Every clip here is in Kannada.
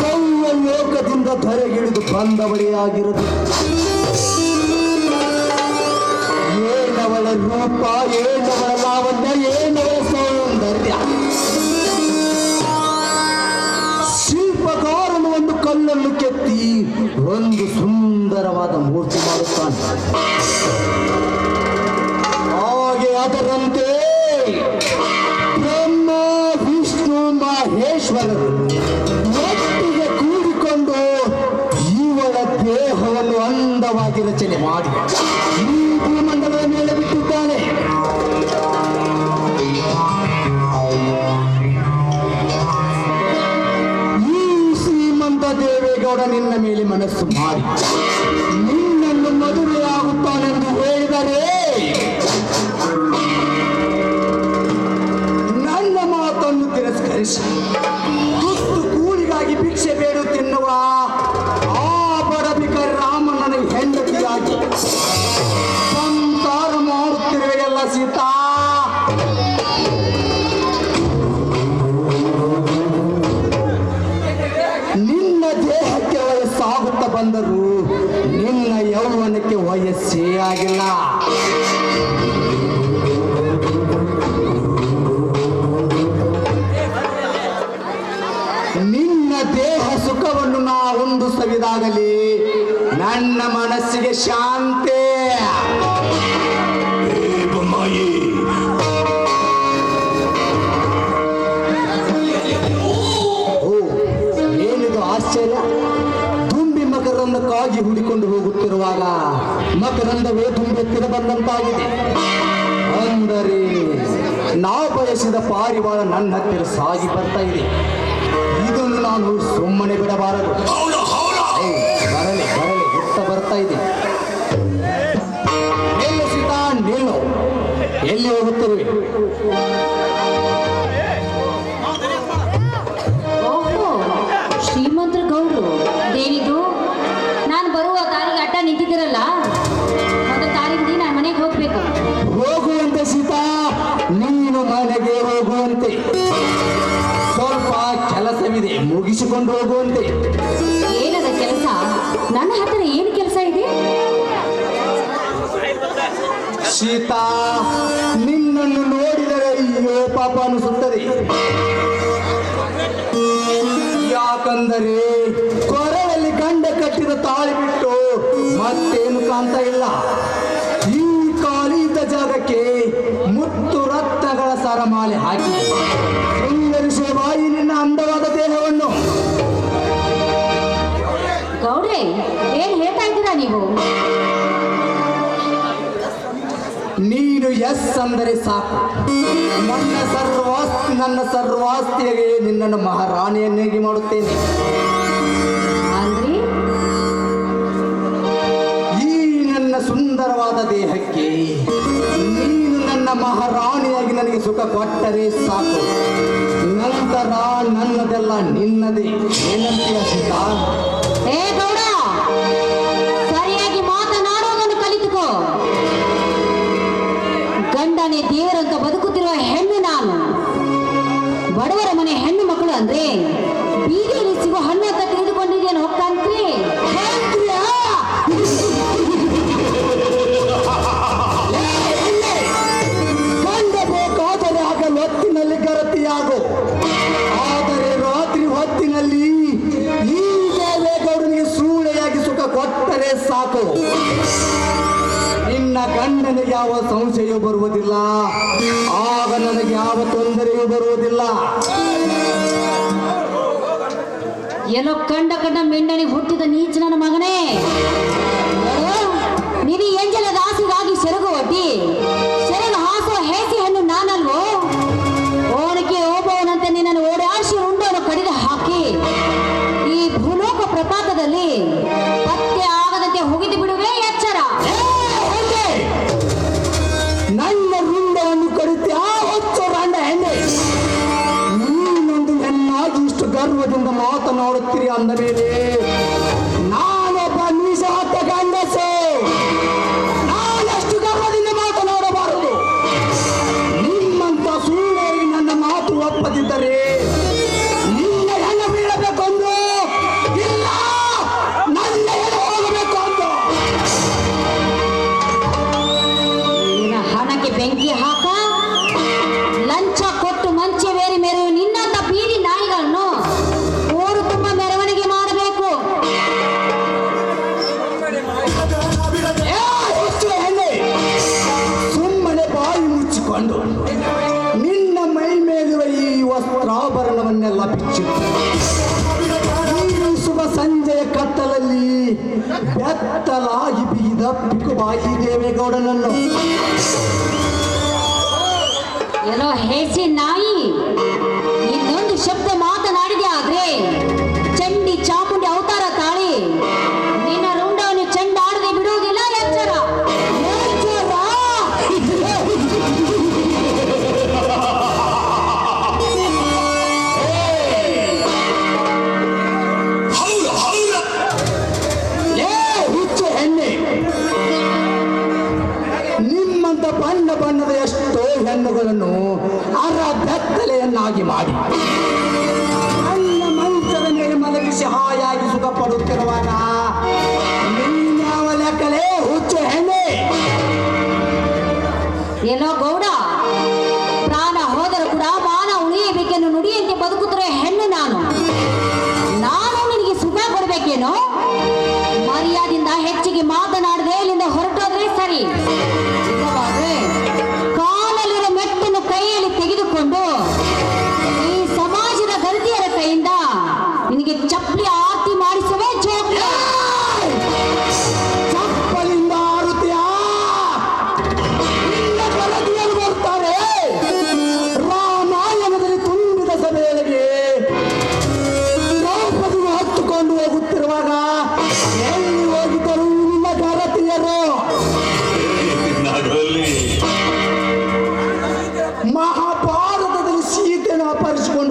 ದೈವ ಲೋಕದಿಂದ ಧರೆಗಿಳಿದು ಬಂದವಳಿಯಾಗಿರದು ಏನವಳ ರೂಪ, ಏನವಳ ಲಾವಣ್ಯ, ಏನವಳ ಸೌಂದರ್ಯ. ಶಿಲ್ಪಕಾರನು ಒಂದು ಕಲ್ಲನ್ನು ಕೆತ್ತಿ ಒಂದು ಸುಂದರವಾದ ಮೂರ್ತಿ ಮಾಡುತ್ತಾನೆ. ಅಂದವಾಗಿ ರಚನೆ ಮಾಡಿ ಈ ಭೂಮಂಡಲದ ಮೇಲೆ ಬಿಟ್ಟಿದ್ದಾನೆ. ಈ ಶ್ರೀಮಂತ ದೇವೇಗೌಡ ನಿನ್ನ ಮೇಲೆ ಮನಸ್ಸು ಮಾಡಿ. ವಯಸ್ಸೇ ಆಗಿಲ್ಲ ನಿನ್ನ ದೇಹ ಸುಖವನ್ನು ನಾ ಒಂದು ಸವಿದಾಗಲಿ ನನ್ನ ಮನಸ್ಸಿಗೆ ಶಾಂತಿ. ಏನಿದು ಆಶ್ಚರ್ಯ? ಮಕರನ್ನು ಕಾಗಿ ಹುಡಿಕೊಂಡು ಹೋಗುತ್ತಿರುವಾಗ ಮಕರಂದವೇ ತುಂಬೆತ್ತಿರ ಬಂದಂತಾಗಿದೆ. ಅಂದರೆ ನಾವು ಬಯಸಿದ ಪಾರಿವಾಳ ನನ್ನ ಹತ್ತಿರ ಸಾಗಿ ಬರ್ತಾ ಇದೆ. ಇದನ್ನು ನಾನು ಸುಮ್ಮನೆ ಬಿಡಬಾರದು. ಬರಲಿ ಬರಲಿ ಹುಟ್ಟ ಬರ್ತಾ ಇದೆ. ನಿಲ್ಲು. ಎಲ್ಲಿ ಹೋಗುತ್ತಿರುವೆ? ನೀನು ಮನೆಗೆ ಹೋಗುವಂತೆ. ಸ್ವಲ್ಪ ಕೆಲಸವಿದೆ ಮುಗಿಸಿಕೊಂಡು ಹೋಗುವಂತೆ. ಏನದ ಕೆಲಸ? ನನ್ನ ಹತ್ತಿರ ಏನು ಕೆಲಸ ಇದೆ? ಸೀತಾ ನಿನ್ನನ್ನು ನೋಡಿದರೆ ಅಯ್ಯೋ ಪಾಪ ಅನಿಸುತ್ತದೆ. ಯಾಕಂದರೆ ಕೊರಳಲ್ಲಿ ಗಂಡ ಕಟ್ಟಿದ ತಾಳಿ ಬಿಟ್ಟು ಮತ್ತೇನು ಕಾಣ್ತಾ ಇಲ್ಲ. ಈ ಕಾಲಿದ್ದ ಜಾಗಕ್ಕೆ ಏನ್ ಹೇಳ್ತಾ ಇದ್ದೀರಾ ನೀವು? ನೀನು ಎಸ್ ಅಂದರೆ ಸಾಕು. ನನ್ನ ಸರ್ವಾಸ್ತಿ ನನ್ನ ಸರ್ವಾಸ್ತಿಯಾಗಿ ನಿನ್ನನ್ನು ಮಹಾರಾಣಿಯನ್ನಾಗಿ ಮಾಡುತ್ತೇನೆ? ಅಂದ್ರೆ? ಈ ನನ್ನ ಸುಂದರವಾದ ದೇಹಕ್ಕೆ ನೀನು ನನ್ನ ಮಹಾರಾಣಿಯಾಗಿ ನನಗೆ ಸುಖ ಕೊಟ್ಟರೆ ಸಾಕು. ನಂತರ ನನ್ನದೆಲ್ಲ ನಿನ್ನದೇ. ಏನಂತೀಯ ಸೀತಾ? ಗಂಡನೇ ದೇವರಂತ ಬದುಕುತ್ತಿರುವ ಹೆಣ್ಣು ನಾನು. ಬಡವರ ಮನೆ ಹೆಣ್ಣು ಮಕ್ಕಳು ಅಂದ್ರೆ ಬೀದಿಯಲ್ಲಿ ಸಿಗೋ ಹಣ್ಣು ಅಂತ ತಿಳಿದುಕೊಂಡಿದ್ದೇನೆ ಹೋಗ್ತಾಂತ್ರಿ ಯಾವ ಸಂಶಯ ಬರುವುದಿಲ್ಲ. ಆಗ ನನಗೆ ಯಾವ ತೊಂದರೆಯೂ ಬರುವುದಿಲ್ಲ. ಎಲ್ಲೋ ಕಂಡ ಕಂಡ ಮೆಂಡನಿಗೆ ಹುಟ್ಟಿದ ನೀಚ ನನ್ನ ಮಗನೇ. ನೀನು ಎಂಜಲ ದಾಸಿಗಾಗಿ ಸೆರಗು ಒಡ್ಡಿ ವಾತಾವರಣವನ್ನೆಲ್ಲ ಬಿಚ್ಚಿತ್ತು ಶುಭ ಸಂಜೆಯ ಕತ್ತಲಲ್ಲಿ ಬೆತ್ತಲಾಗಿ ಬೀದ ಪಿಕುಬಾಯಿ ದೇವೇಗೌಡನನ್ನು. ಏನೋ ಹೇಸಿ ನಾಯಿ, ಇನ್ನೊಂದು ಶಬ್ದ ಮಾಡಿ ఎలో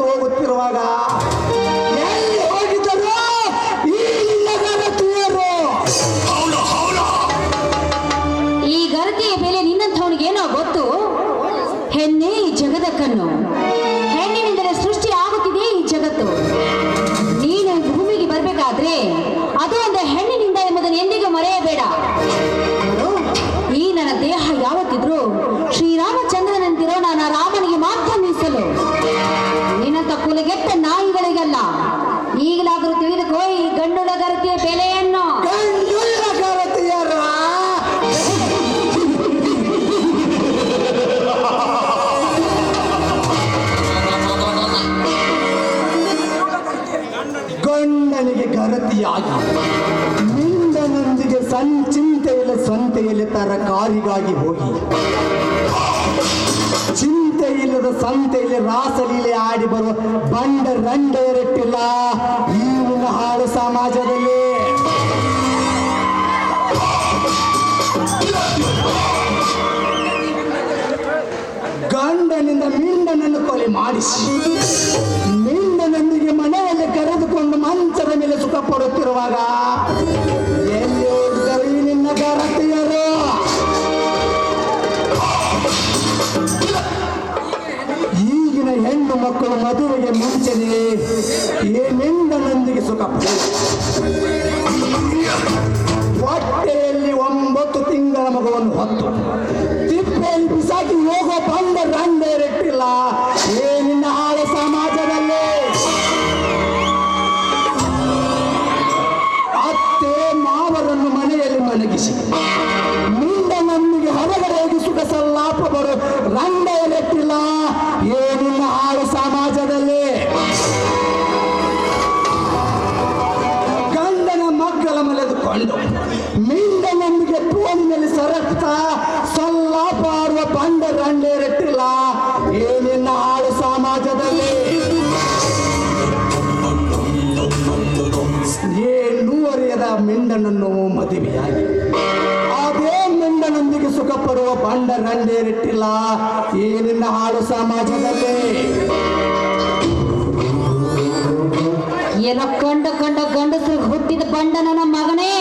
ಹೋಗುತ್ತಿರುವಾಗ ಎಲ್ಲಿ ಈ ಇಲ್ಲದವರು ಈ ಗರ್ಗೆಯ ಬೆಲೆ ಗೊತ್ತು? ಹೆಣ್ಣೆ ಈಗಲಾದರೂ ಸಂತೆಯಲ್ಲಿ ತರಕಾರಿಗಾಗಿ ಹೋಗಿ. ಚಿಂತೆ ಇಲ್ಲದ ಸಂತೆಯಲ್ಲಿ ರಾಸಲೀಲೆ ಆಡಿ ಬರುವ ಬಂಡ ರಂಡ ಇರಟ್ಟಿಲ್ಲ ಈಗಿನ ಹಾಳು ಸಮಾಜದಲ್ಲಿ. ಗಂಡನಿಂದ ಮಿಂಡನನ್ನು ಕೊಲೆ ಮಾಡಿಸಿ. ಮಿಂಡನೊಂದಿಗೆ ಮನೆಯಲ್ಲಿ ಕರೆದುಕೊಂಡು ಮಂಚದ ಮೇಲೆ ಸುಖ ಪಡುತ್ತಿರುವಾಗ ಗಂಡನನ್ನು ಮದುವೆಯಾಗಿ. ಅದೇ ಗಂಡನೊಂದಿಗೆ ಸುಖ ಪಡುವ ಬಂಡ ಗಂಡೇರಿಟ್ಟಿಲ್ಲ ಏನಿನ್ನ ಹಾಳು ಸಮಾಜದಲ್ಲಿ ಎಲ್ಲ ಕಂಡ ಕಂಡ ಗಂಡಸು ಹುಟ್ಟಿದ ಬಂಡನ ಮಗನೇ.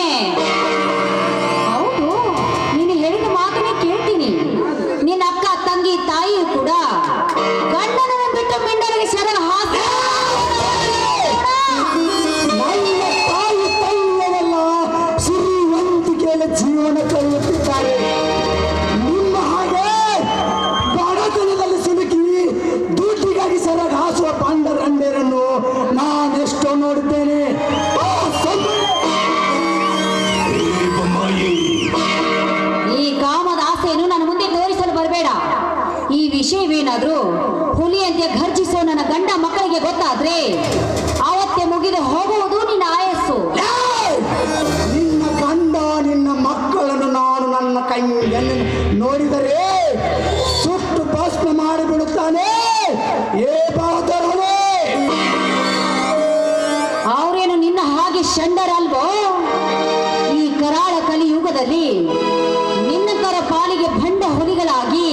ಹೇಳಿದ್ರಾದ್ರೂ ಹುಲಿಯಂತೆ ಘರ್ಜಿಸೋ ನನ್ನ ಗಂಡ ಮಕ್ಕಳಿಗೆ ಗೊತ್ತಾದ್ರೆ ಅವತ್ತೆ ಮುಗಿದು ಹೋಗುವುದು ನಿನ್ನ ಆಯಸ್ಸು. ನಿನ್ನ ಗಂಡ ನಿನ್ನ ಮಕ್ಕಳನ್ನು ನಾನು ನನ್ನ ಕೈ ನೋಡಿದರೆ ಸುಟ್ಟು ಭಸ್ಮ ಮಾಡಿಬಿಡುತ್ತಾನೆ. ಏ ಅವರೇನು ನಿನ್ನ ಹಾಗೆ ಶಂಡರಲ್ವೋ? ಈ ಕರಾಳ ಕಲಿಯುಗದಲ್ಲಿ ನಿನ್ನ ತರ ಪಾಲಿಗೆ ಭಂಡ ಹುಲಿಗಳಾಗಿ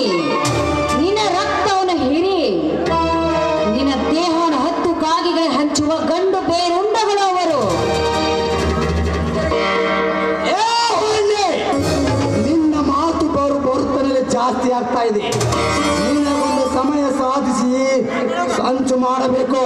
ಇದೆ ಒಂದು ಸಮಯ ಸಾಧಿಸಿ ಸಂಚು ಮಾಡಬೇಕು.